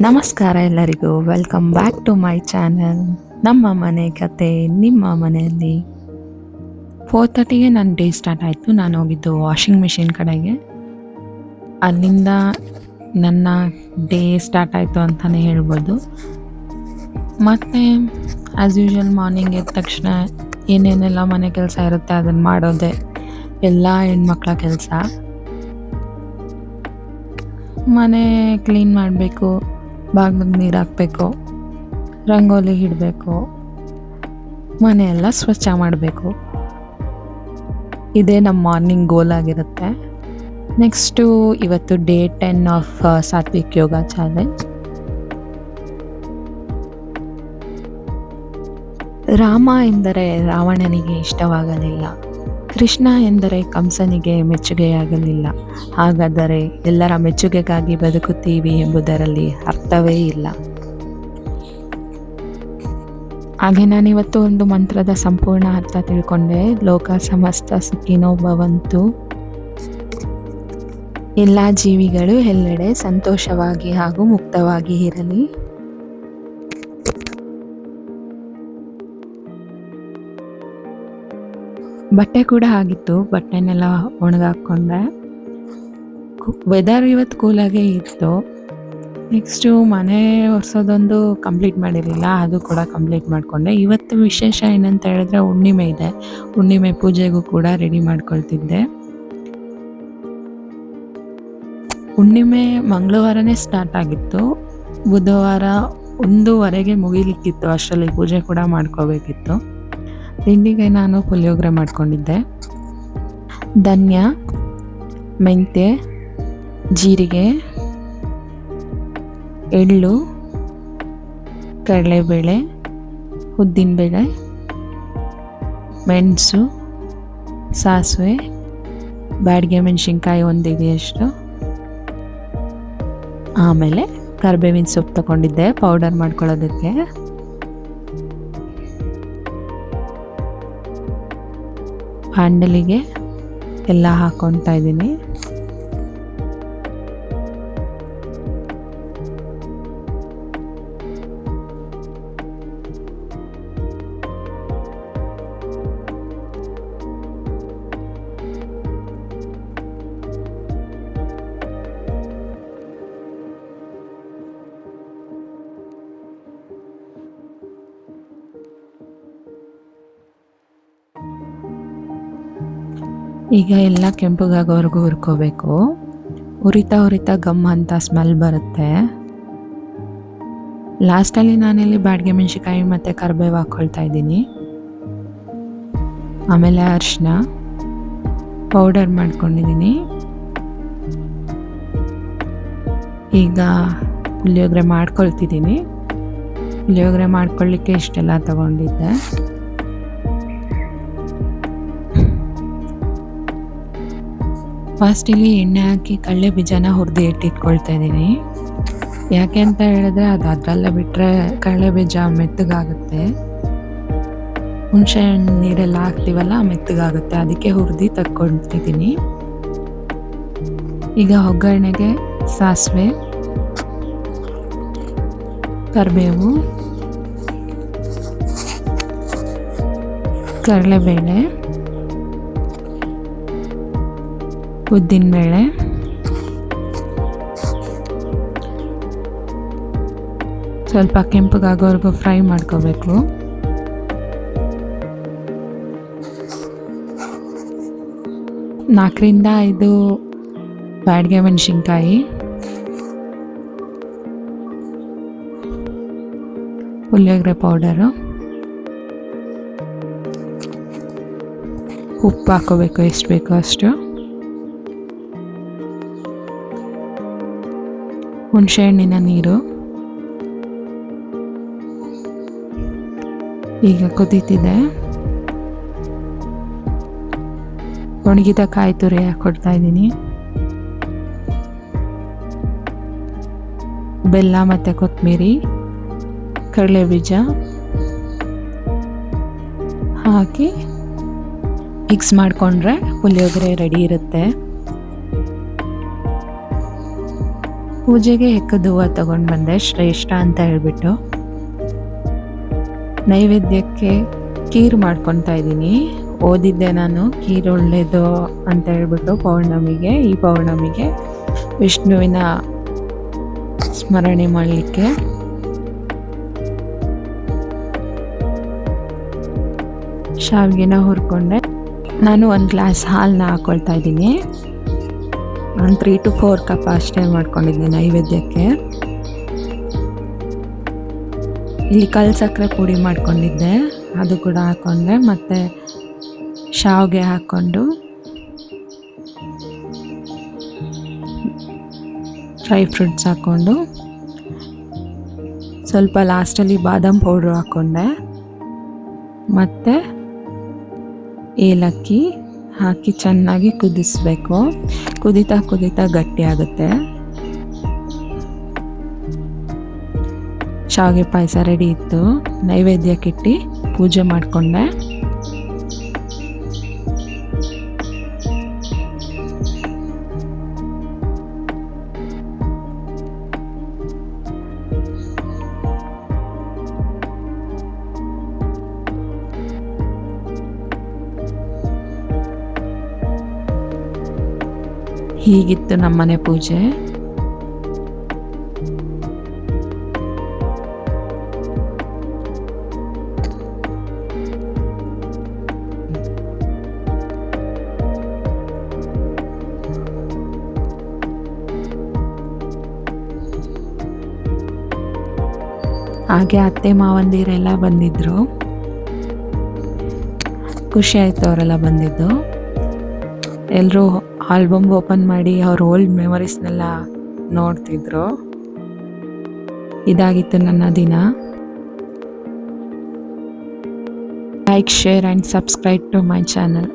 ನಮಸ್ಕಾರ ಎಲ್ಲರಿಗೂ. Welcome back to my channel ನಮ್ಮ ಮನೆ ಕತೆ ನಿಮ್ಮ ಮನೆಯಲ್ಲಿ. ಫೋರ್ ತರ್ಟಿಗೆ ನನ್ನ ಡೇ ಸ್ಟಾರ್ಟ್ ಆಯಿತು. ನಾನು ಹೋಗಿದ್ದು ವಾಷಿಂಗ್ ಮಿಷಿನ್ ಕಡೆಗೆ. ಅಲ್ಲಿಂದ ನನ್ನ ಡೇ ಸ್ಟಾರ್ಟ್ ಆಯಿತು ಅಂತಲೇ ಹೇಳ್ಬೋದು. ಮತ್ತು ಆ್ಯಸ್ ಯೂಶ್ವಲ್ ಮಾರ್ನಿಂಗ್ ಎದ್ದ ತಕ್ಷಣ ಏನೇನೆಲ್ಲ ಮನೆ ಕೆಲಸ ಇರುತ್ತೆ ಅದನ್ನು ಮಾಡೋದೆ. ಎಲ್ಲ ಹೆಣ್ಮಕ್ಳ ಕೆಲಸ. ಮನೆ ಕ್ಲೀನ್ ಮಾಡಬೇಕು. ಬಾಗಿಲಿಗೆ ನೀರು ಹಾಕಬೇಕು, ರಂಗೋಲಿ ಇಡಬೇಕು ಮನೆಯೆಲ್ಲ ಸ್ವಚ್ಛ ಮಾಡಬೇಕು. ಇದೇ ನಮ್ಮ ಮಾರ್ನಿಂಗ್ ಗೋಲ್ ಆಗಿರುತ್ತೆ. ನೆಕ್ಸ್ಟು ಇವತ್ತು day ten of Satvik yoga challenge Rama ಎಂದರೆ ರಾವಣನಿಗೆ ಇಷ್ಟವಾಗಲಿಲ್ಲ. ಕೃಷ್ಣ ಎಂದರೆ ಕಂಸನಿಗೆ ಮೆಚ್ಚುಗೆಯಾಗಲಿಲ್ಲ. ಹಾಗಾದರೆ ಎಲ್ಲರ ಮೆಚ್ಚುಗೆಗಾಗಿ ಬದುಕುತ್ತೀವಿ ಎಂಬುದರಲ್ಲಿ ಅರ್ಥವೇ ಇಲ್ಲ. ಹಾಗೆ ನಾನಿವತ್ತು ಒಂದು ಮಂತ್ರದ ಸಂಪೂರ್ಣ ಅರ್ಥ ತಿಳ್ಕೊಂಡೆ. ಲೋಕ, ಸಮಸ್ತ ಸುಖಿನೋ ಭವಂತು. ಎಲ್ಲ ಜೀವಿಗಳು ಎಲ್ಲೆಡೆ ಸಂತೋಷವಾಗಿ ಹಾಗೂ ಮುಕ್ತವಾಗಿ ಇರಲಿ. ಬಟ್ಟೆ ಕೂಡ ಆಗಿತ್ತು. ಬಟ್ಟೆನೆಲ್ಲ ಒಣಗಾಕೊಂಡೆ. ವೆದರ್ ಇವತ್ತು ಕೂಲಾಗೇ ಇತ್ತು. ನೆಕ್ಸ್ಟು ಮನೆ ಒರೆಸೋದೊಂದು ಕಂಪ್ಲೀಟ್ ಮಾಡಿರಲಿಲ್ಲ. ಅದು ಕೂಡ ಕಂಪ್ಲೀಟ್ ಮಾಡಿಕೊಂಡೆ. ಇವತ್ತು ವಿಶೇಷ ಏನಂತ ಹೇಳಿದ್ರೆ ಹುಣ್ಣಿಮೆ ಇದೆ. ಹುಣ್ಣಿಮೆ ಪೂಜೆಗೂ ಕೂಡ ರೆಡಿ ಮಾಡ್ಕೊಳ್ತಿದ್ದೆ. ಹುಣ್ಣಿಮೆ ಮಂಗಳವಾರನೇ ಸ್ಟಾರ್ಟ್ ಆಗಿತ್ತು. ಬುಧವಾರ ಒಂದೂವರೆಗೆ ಮುಗಿಲಿಕ್ಕಿತ್ತು. ಅಷ್ಟರಲ್ಲಿ ಪೂಜೆ ಕೂಡ ಮಾಡ್ಕೋಬೇಕಿತ್ತು. ತಿಂಡಿಗೆ ನಾನು ಪುಳಿಯೋಗರೆ ಮಾಡ್ಕೊಂಡಿದ್ದೆ. ಧನ್ಯ, ಮೆಂತ್ಯ, ಜೀರಿಗೆ, ಎಳ್ಳು, ಕಡಲೆಬೇಳೆ, ಉದ್ದಿನಬೇಳೆ, ಮೆಣಸು, ಸಾಸಿವೆ ಬ್ಯಾಡಿಗೆ ಮೆಣಸಿನ್ಕಾಯಿ ಒಂದು ಇದೆಯಷ್ಟು. ಆಮೇಲೆ ಕರ್ಬೇವಿನ ಸೊಪ್ಪು ತಗೊಂಡಿದ್ದೆ ಪೌಡರ್ ಮಾಡ್ಕೊಳ್ಳೋದಕ್ಕೆ. ಹ್ಯಾಂಡಲಿಗೆ ಎಲ್ಲ ಹಾಕ್ಕೊತಾ ಇದ್ದೀನಿ. ಈಗ ಎಲ್ಲ ಕೆಂಪಗಾಗೋವರೆಗೂ ಹುರ್ಕೋಬೇಕು. ಉರಿತಾ ಉರಿತಾ ಗಮ್ ಅಂತ ಸ್ಮೆಲ್ ಬರುತ್ತೆ. ಲಾಸ್ಟಲ್ಲಿ ನಾನಿಲ್ಲಿ ಬಾಡಿಗೆ ಮೆಣಸಿನ್ಕಾಯಿ ಮತ್ತು ಕರಿಬೇವು ಹಾಕ್ಕೊಳ್ತಾ ಇದ್ದೀನಿ. ಆಮೇಲೆ ಅರಿಶಿನ ಪೌಡರ್ ಮಾಡ್ಕೊಂಡಿದ್ದೀನಿ. ಈಗ ಪುಳಿಯೋಗರೆ ಮಾಡ್ಕೊಳ್ತಿದ್ದೀನಿ. ಪುಳಿಯೋಗರೆ ಮಾಡ್ಕೊಳ್ಳಿಕ್ಕೆ ಇಷ್ಟೆಲ್ಲ ತಗೊಂಡಿದ್ದೆ. ಫಸ್ಟ್ ಇಲ್ಲಿ ಎಣ್ಣೆ ಹಾಕಿ ಕಡಲೆ ಬೀಜನ ಹುರಿದು ಇಟ್ಟಿಟ್ಕೊಳ್ತಾ ಇದ್ದೀನಿ. ಯಾಕೆ ಅಂತ ಹೇಳಿದ್ರೆ ಅದು ಅದರಲ್ಲೇ ಬಿಟ್ಟರೆ ಕಡಲೆ ಬೀಜ ಮೆತ್ತಗಾಗುತ್ತೆ. ಹುಣಸೆ ಹಣ್ಣು ನೀರೆಲ್ಲ ಹಾಕ್ತೀವಲ್ಲ ಮೆತ್ತಗಾಗುತ್ತೆ. ಅದಕ್ಕೆ ಹುರಿದು ತಕ್ಕೊಳ್ತಿದ್ದೀನಿ. ಈಗ ಒಗ್ಗರಣೆಗೆ ಸಾಸಿವೆ, ಕರಿಬೇವು ಕಡಲೆಬೇಳೆ ಉದ್ದಿನಬೇಳೆ ಸ್ವಲ್ಪ ಕೆಂಪಗಾಗೋವರೆಗೂ ಫ್ರೈ ಮಾಡ್ಕೋಬೇಕು. ನಾಲ್ಕರಿಂದ ಐದು ಬ್ಯಾಡ್ಗೆ ಮೆಣಸಿನ್ಕಾಯಿ. ಪುಳಿಯೋಗರೆ ಪೌಡರು. ಉಪ್ಪು ಹಾಕೋಬೇಕು, ಎಷ್ಟು ಬೇಕೋ ಅಷ್ಟು. ಹುಣಸೆ ಹಣ್ಣಿನ ನೀರು. ಈಗ ಕುದೀತಿದೆ. ಒಣಗಿದ ಕಾಯಿ ತುರಿ ಕೊಡ್ತಾ ಇದ್ದೀನಿ. ಬೆಲ್ಲ ಮತ್ತು ಕೊತ್ತಂಬರಿ ಕಡಲೆ ಬೀಜ ಹಾಕಿ ಮಿಕ್ಸ್ ಮಾಡಿಕೊಂಡ್ರೆ ಪುಳಿಯೋಗರೆ ರೆಡಿ ಇರುತ್ತೆ. ಪೂಜೆಗೆ ಹೆಕ್ಕದ ಹೂವು ತಗೊಂಡು ಬಂದೆ, ಶ್ರೇಷ್ಠ ಅಂತ ಹೇಳ್ಬಿಟ್ಟು. ನೈವೇದ್ಯಕ್ಕೆ ಕೀರು ಮಾಡ್ಕೊತಾ ಇದ್ದೀನಿ. ಓದಿದ್ದೆ ನಾನು ಕೀರು ಒಳ್ಳೇದು ಅಂತ ಹೇಳ್ಬಿಟ್ಟು ಪೌರ್ಣಮಿಗೆ, ಈ ಪೌರ್ಣಮಿಗೆ ವಿಷ್ಣುವಿನ ಸ್ಮರಣೆ ಮಾಡಲಿಕ್ಕೆ. ಶಾವಿಗೆನ ಹುರ್ಕೊಂಡೆ. ನಾನು ಒಂದು ಗ್ಲಾಸ್ ಹಾಲನ್ನ ಹಾಕೊಳ್ತಾ ಇದ್ದೀನಿ. ನಾನು ತ್ರೀ ಟು ಫೋರ್ ಕಪ್ ಅಷ್ಟೇ ಮಾಡ್ಕೊಂಡಿದ್ದೆ ನೈವೇದ್ಯಕ್ಕೆ. ಇಲ್ಲಿ ಕಲ್ ಸಕ್ಕರೆ ಪುಡಿ ಮಾಡ್ಕೊಂಡಿದ್ದೆ. ಅದು ಕೂಡ ಹಾಕ್ಕೊಂಡೆ ಮತ್ತು ಶಾವಿಗೆ ಹಾಕ್ಕೊಂಡು ಡ್ರೈ ಫ್ರೂಟ್ಸ್ ಹಾಕ್ಕೊಂಡು ಸ್ವಲ್ಪ ಲಾಸ್ಟಲ್ಲಿ ಬಾದಾಮ್ ಪೌಡ್ರು ಹಾಕ್ಕೊಂಡೆ ಮತ್ತು ಏಲಕ್ಕಿ. ಹಾಕಿ ಚೆನ್ನಾಗಿ ಕುದಿಸ್ಬೇಕು. ಕುದಿತಾ ಕುದಿತಾ ಗಟ್ಟಿ ಆಗುತ್ತೆ. ಶಾವಿಗೆ ಪಾಯಸ ರೆಡಿ ಇತ್ತು. ನೈವೇದ್ಯಕ್ಕಿಟ್ಟು ಪೂಜೆ ಮಾಡಿಕೊಂಡೆ. ಹೀಗಿತ್ತು ನಮ್ಮನೆ ಪೂಜೆ. ಹಾಗೆ ಅತ್ತೆ ಮಾವಂದಿರೆಲ್ಲ ಬಂದಿದ್ರು. ಖುಷಿ ಆಯ್ತು ಅವರೆಲ್ಲ ಬಂದಿದ್ದು. ಎಲ್ಲರೂ ಆಲ್ಬಮ್ ಓಪನ್ ಮಾಡಿ ಅವ್ರ ಓಲ್ಡ್ ಮೆಮೊರೀಸ್ನೆಲ್ಲ ನೋಡ್ತಿದ್ರು. ಇದಾಗಿತ್ತು ನನ್ನ ದಿನ. Like, share and subscribe to my channel.